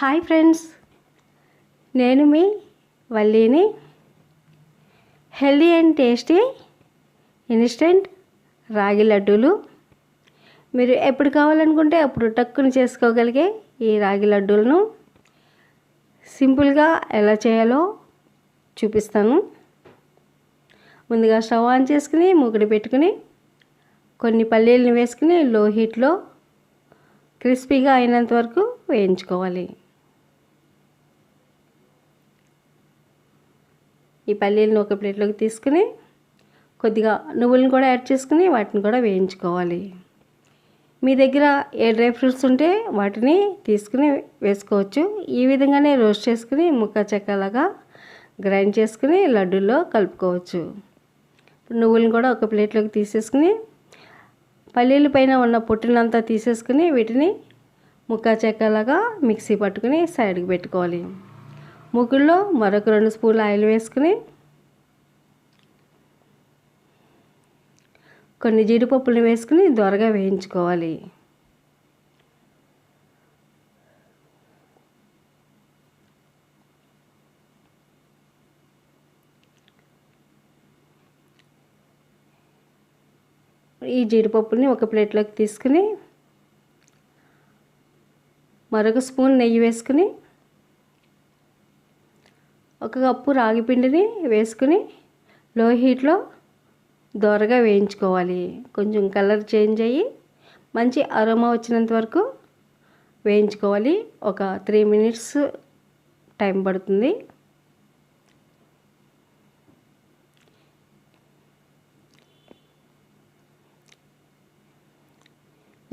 Hi friends. నేను మీ వల్లీని. Healthy and tasty instant ragi లడ్డూలు. మీరు ఎప్పుడు కావాలనుకుంటే అప్పుడు టక్కుని చేసుకోగలిగే ఈ రాగి లడ్డూలను సింపుల్గా ఎలా చేయాలో చూపిస్తాను. ముందుగా స్టవ్ ఆన్ చేసుకుని మూకుడి పెట్టుకుని కొన్ని పల్లీలను వేసుకుని లో హీట్లో క్రిస్పీగా అయినంత వరకు వేయించుకోవాలి. ఈ పల్లీలను ఒక ప్లేట్లోకి తీసుకుని కొద్దిగా నువ్వులను కూడా యాడ్ చేసుకుని వాటిని కూడా వేయించుకోవాలి. మీ దగ్గర ఏ డ్రై ఫ్రూట్స్ ఉంటే వాటిని తీసుకుని వేసుకోవచ్చు. ఈ విధంగానే రోస్ట్ చేసుకుని ముక్క చెక్కలాగా గ్రైండ్ చేసుకుని లడ్డూల్లో కలుపుకోవచ్చు. నువ్వులను కూడా ఒక ప్లేట్లోకి తీసేసుకుని పల్లీల పైన ఉన్న పొట్టునంతా తీసేసుకుని వీటిని ముక్క చెక్కలాగా మిక్సీ పట్టుకుని సైడ్కి పెట్టుకోవాలి. ముగ్గుల్లో మరొక రెండు స్పూన్లు ఆయిల్ వేసుకుని కొన్ని జీడిపప్పులు వేసుకుని దొరగా వేయించుకోవాలి. ఈ జీడిపప్పుని ఒక ప్లేట్లోకి తీసుకుని మరొక స్పూన్ నెయ్యి వేసుకుని ఒక కప్పు రాగి పిండిని వేసుకుని లో హీట్లో దోరగా వేయించుకోవాలి. కొంచెం కలర్ చేంజ్ అయ్యి మంచి అరోమా వచ్చినంత వరకు వేయించుకోవాలి. ఒక త్రీ మినిట్స్ టైం పడుతుంది.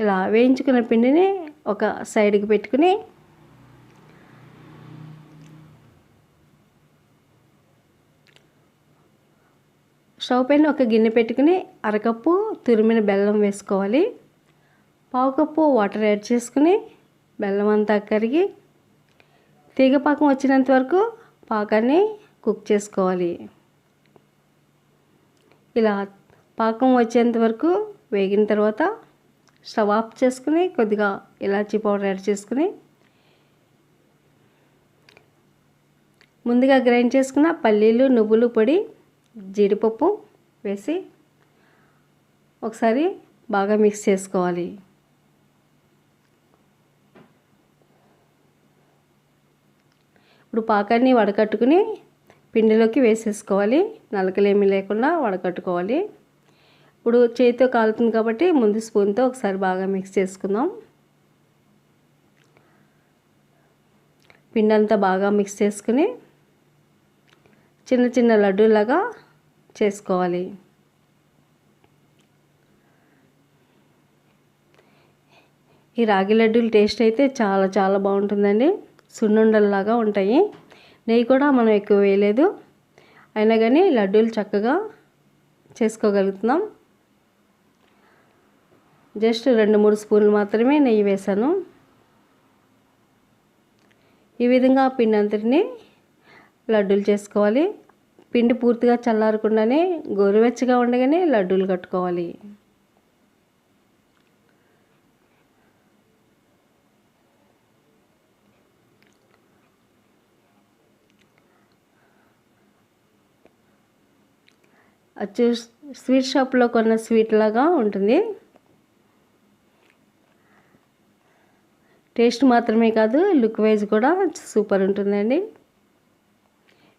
ఇలా వేయించుకున్న పిండిని ఒక సైడ్కి పెట్టుకుని స్టవ్ పైన ఒక గిన్నె పెట్టుకుని అరకప్పు తురిమిన బెల్లం వేసుకోవాలి. పావు కప్పు వాటర్ యాడ్ చేసుకుని బెల్లం అంతా కరిగి తీగ పాకం వచ్చినంత వరకు పాకాన్ని కుక్ చేసుకోవాలి. ఇలా పాకం వచ్చేంత వరకు వేగిన తర్వాత స్టవ్ ఆఫ్ చేసుకుని కొద్దిగా ఇలాచీ పౌడర్ యాడ్ చేసుకుని ముందుగా గ్రైండ్ చేసుకున్న పల్లీలు నువ్వులు పొడి జీడిపప్పు వేసి ఒకసారి బాగా మిక్స్ చేసుకోవాలి. ఇప్పుడు పాకాన్ని వడకట్టుకుని పిండిలోకి వేసేసుకోవాలి. నలకలేమి లేకుండా వడకట్టుకోవాలి. ఇప్పుడు చేతితో కాలుతుంది కాబట్టి ముందు స్పూన్తో ఒకసారి బాగా మిక్స్ చేసుకుందాం. పిండి అంతా బాగా మిక్స్ చేసుకుని చిన్న చిన్న లడ్డూలాగా చేసుకోవాలి. ఈ రాగి లడ్డూలు టేస్ట్ అయితే చాలా చాలా బాగుంటుందండి. సున్నుండల్లాగా ఉంటాయి. నెయ్యి కూడా మనం ఎక్కువ వేయలేదు. అయినా కానీ లడ్డూలు చక్కగా చేసుకోగలుగుతున్నాం. జస్ట్ రెండు మూడు స్పూన్లు మాత్రమే నెయ్యి వేసాను ఈ విధంగా పిండి అంతటిని లడ్డూలు చేసుకోవాలి. పిండి పూర్తిగా చల్లారకుండానే గోరువెచ్చగా ఉండగానే లడ్డూలు కట్టుకోవాలి. వచ్చి స్వీట్ షాప్లో కొన్న స్వీట్ లాగా ఉంటుంది. టేస్ట్ మాత్రమే కాదు లుక్ వైజ్ కూడా సూపర్ ఉంటుందండి.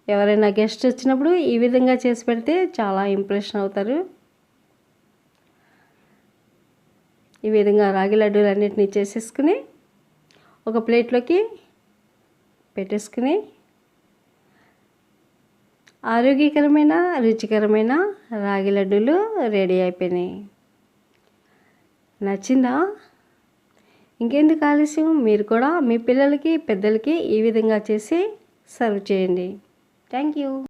ఎవరైనా గెస్ట్ వచ్చినప్పుడు ఈ విధంగా చేసి పెడితే చాలా ఇంప్రెషన్ అవుతారు. ఈ విధంగా రాగి లడ్డూలు అన్నిటినీ చేసేసుకుని ఒక ప్లేట్లోకి పెట్టేసుకుని ఆరోగ్యకరమైన రుచికరమైన రాగి లడ్డూలు రెడీ అయిపోయినాయి. నచ్చిందా? ఇంకెందుకు ఆలస్యం? మీరు కూడా మీ పిల్లలకి పెద్దలకి ఈ విధంగా చేసి సర్వ్ చేయండి. Thank you.